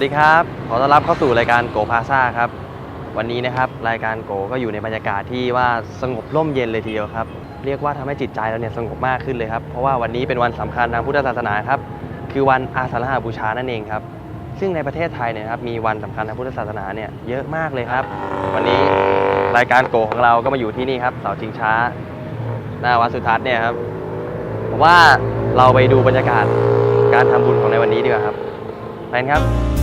สวัสดีครับ ขอต้อนรับเข้าสู่รายการโกพาซาครับ วันนี้นะครับรายการโกก็อยู่ในบรรยากาศที่ว่าสงบร่มเย็นเลยทีเดียวครับ เรียกว่าทำให้จิตใจเราเนี่ยสงบมากขึ้นเลยครับ เพราะว่าวันนี้เป็นวันสำคัญทางพุทธศาสนาครับ คือวันอาสาฬหบูชานั่นเองครับ ซึ่งในประเทศไทยเนี่ยครับมีวันสำคัญทางพุทธศาสนาเนี่ยเยอะมากเลยครับ วันนี้รายการโกของเราก็มาอยู่ที่นี่ครับเสาชิงช้า หน้าวัดสุทัศน์เนี่ยครับผมว่าเราไปดูบรรยากาศการทำบุญของในวันนี้ดีกว่าครับไปกันครับ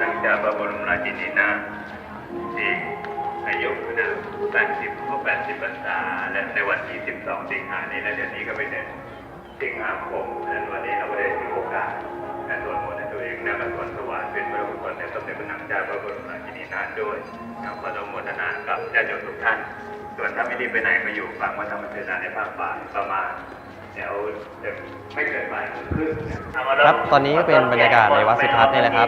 ลแด่สมเด็จพระนางจ้าพระบรมราชินีนาที่อายุนะ80ครบ80พรรษาและในวันที่ 12 สิงหานี้และเดือนนี้ก็เป็นเดือนสิงหาคมและวันนี้เราก็ได้ถือโอกาสและสวดมนต์ให้ตัวเองและมาสวดถวายเป็นพระกุศลแด่สมเด็จพระนางเจ้าพระบรมราชินีนาด้วยขออนุโมทนากับญาติโยมทุกท่าน ส่วนถ้าไม่ได้ไปไหนก็อยู่ฟังวัฒนธรรมเทศนาในภาคบ่ายประมาณ เดี๋ยวจะไม่เกินบ่ายโมงครึ่งเนี่ยครับ ตอนนี้ก็เป็นบรรยากาศในวัดสุทัศน์นี่แหละครับ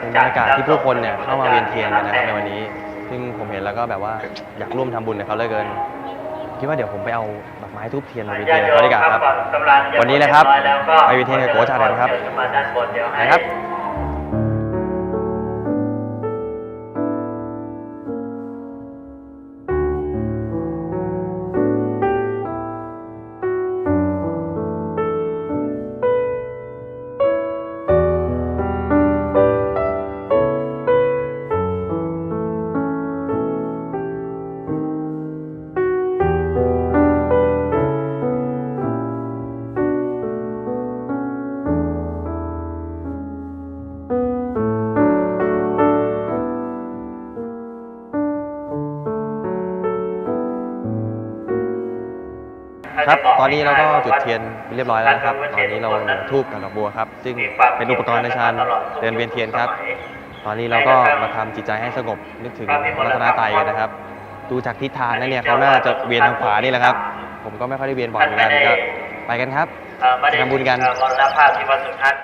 เป็นบรรยากาศที่ผู้คนเนี่ยเข้ามาเวียนเทียนกันนะครับในวันนี้ ซึ่งผมเห็นแล้วก็แบบว่าอยากร่วมทำบุญกับเขาเหลยเกิน คิดว่าเดี๋ยวผมไปเอาดอกไม้ทูบเทียนมาเวียนเทียนกับเขาดีกว่าครับ วันนี้นะครับ ไปเวียนเทียนกับโกชากันครับมาด้านบนเดี๋ยวให้นะครับ ครับ ตอนนี้เราก็จุดเทียนเรียบร้อยแล้วนะครับ ตอนนี้เราเหลือทูบกับดอกบัวครับ ซึ่งเป็นอุปกรณ์ในการเดินเวียนเทียนครับ ตอนนี้เราก็มาทำจิตใจให้สงบนึกถึงรัตนตรัยกันนะครับ ดูจากทิศทางแล้วเนี่ยเขาน่าจะเวียนทางขวานี่แหละครับ ผมก็ไม่ค่อยได้เวียนบ่อยเหมือนกันก็ไปกันครับเอ่อไม่ได้ทำบุญกันเอ่อมรณภาพที่วัดสุทัศน์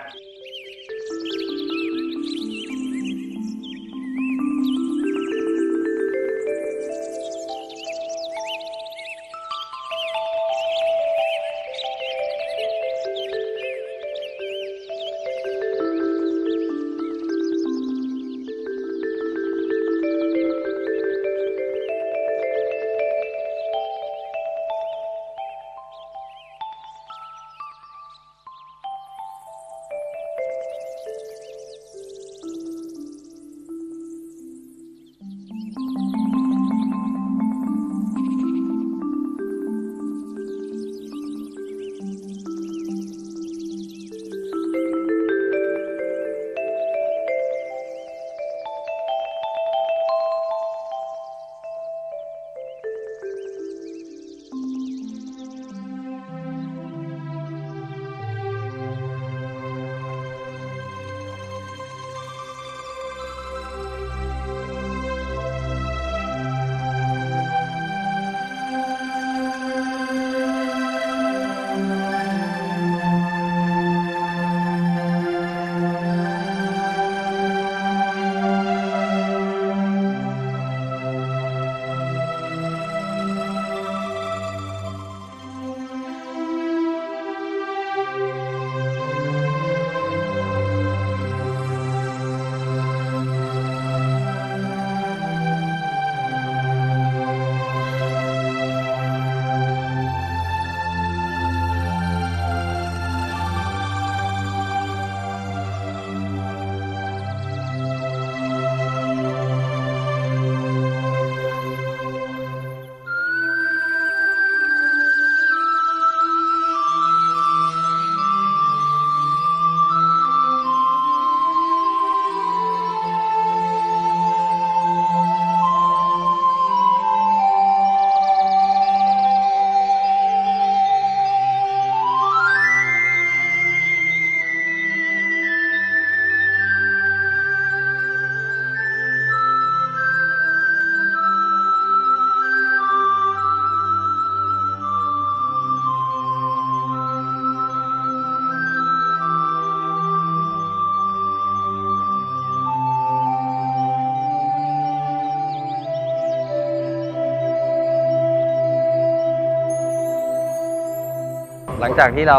หลังจากที่เรา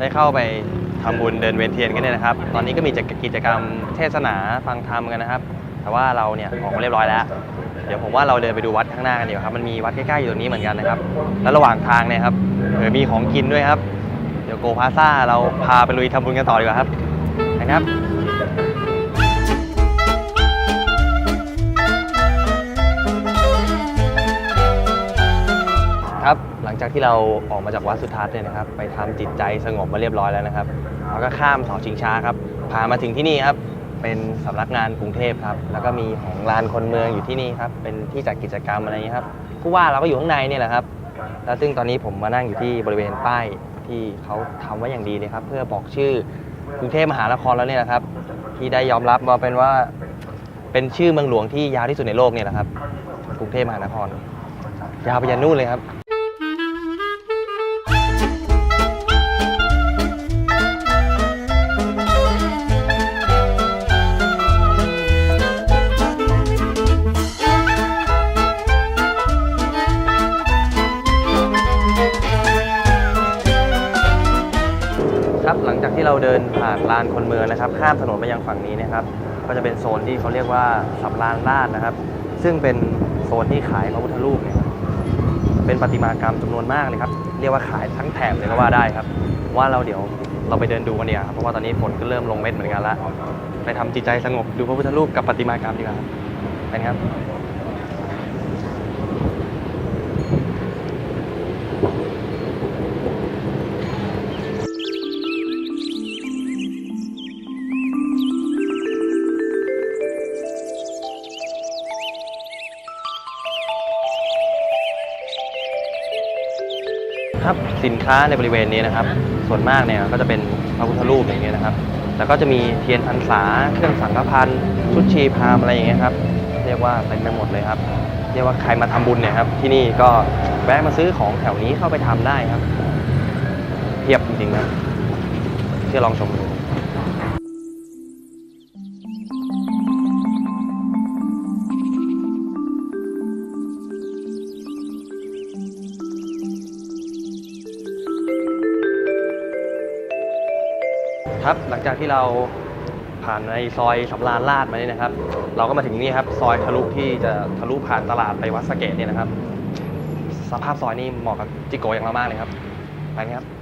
ได้เข้าไปทำบุญเดินเวียนเทียนกันเนี่ยนะครับ ตอนนี้ก็มีกิจกรรมเทศนาฟังธรรมกันนะครับ แต่ว่าเราเนี่ยออกมาเรียบร้อยแล้ว เดี๋ยวผมว่าเราเดินไปดูวัดข้างหน้ากันดีกว่าครับ มันมีวัดใกล้ๆอยู่ตรงนี้เหมือนกันนะครับ แล้วระหว่างทางเนี่ยครับเออมีของกินด้วยครับ เดี๋ยวโกพาซ่าเราพาไปลุยทำบุญกันต่อดีกว่าครับนะครับครับ จากที่เราออกมาจากวัดสุทัศน์เนี่ยนะครับ ไปทำจิตใจสงบมาเรียบร้อยแล้วนะครับเราก็ข้ามเสาชิงช้าครับพามาถึงที่นี่ครับเป็นสำนักงานกรุงเทพครับ แล้วก็มีของลานคนเมืองอยู่ที่นี่ครับ เป็นที่จัดกิจกรรมอะไรอย่างนี้ยครับผู้ว่าเราก็อยู่ข้างในเนี่ยแหละครับ แล้วซึ่งตอนนี้ผมมานั่งอยู่ที่บริเวณป้ายที่เขาทำไว้อย่างดีเลยครับ เพื่อบอกชื่อกรุงเทพมหานครแล้วเนี่ยนะครับ ที่ได้ยอมรับมาเป็นว่าเป็นชื่อเมืองหลวงที่ยาวที่สุดในโลกเนี่ยแหละครับ กรุงเทพมหานคร ยาวไปยันนู่นเลยครับ ครับหลังจากที่เราเดินผ่านลานคนเมืองนะครับ ข้ามถนนไปยังฝั่งนี้นะครับ ก็จะเป็นโซนที่เขาเรียกว่าสับลานลาดนะครับ ซึ่งเป็นโซนที่ขายพระพุทธรูปเนี่ยเป็นประติมากรรมจำนวนมากเลยครับ เรียกว่าขายทั้งแถบเลยก็ว่าได้ครับ ว่าเราเดี๋ยวเราไปเดินดูกันดีกว่าครับเพราะว่าตอนนี้ฝนก็เริ่มลงเม็ดเหมือนกันละไปทำจิตใจสงบดูพระพุทธรูปกับประติมากรรมดีกว่าครับไปครับ ครับสินค้าในบริเวณนี้นะครับ ส่วนมากเนี่ยก็จะเป็นพระพุทธรูปอย่างเงี้ยนะครับ แล้วก็จะมีเทียนพรรษาเครื่องสังฆพันธ์ชุดชีพามอะไรอย่างเงี้ยครับเรียกว่าเต็มไปหมดเลยครับเรียกว่าใครมาทำบุญเนี่ยครับที่นี่ก็แวะมาซื้อของแถวนี้เข้าไปทำได้ครับเพียบจริงๆครับเชื่อลองชมดู ครับ หลังจากที่เราผ่านในซอยสำราญลาดมานี่นะครับ เราก็มาถึงนี่ครับ ซอยทะลุที่จะทะลุผ่านตลาดไปวัดสะเกดเนี่ยนะครับ สภาพซอยนี่เหมาะกับจิโกะอย่างเรามากเลยครับ ไปครับ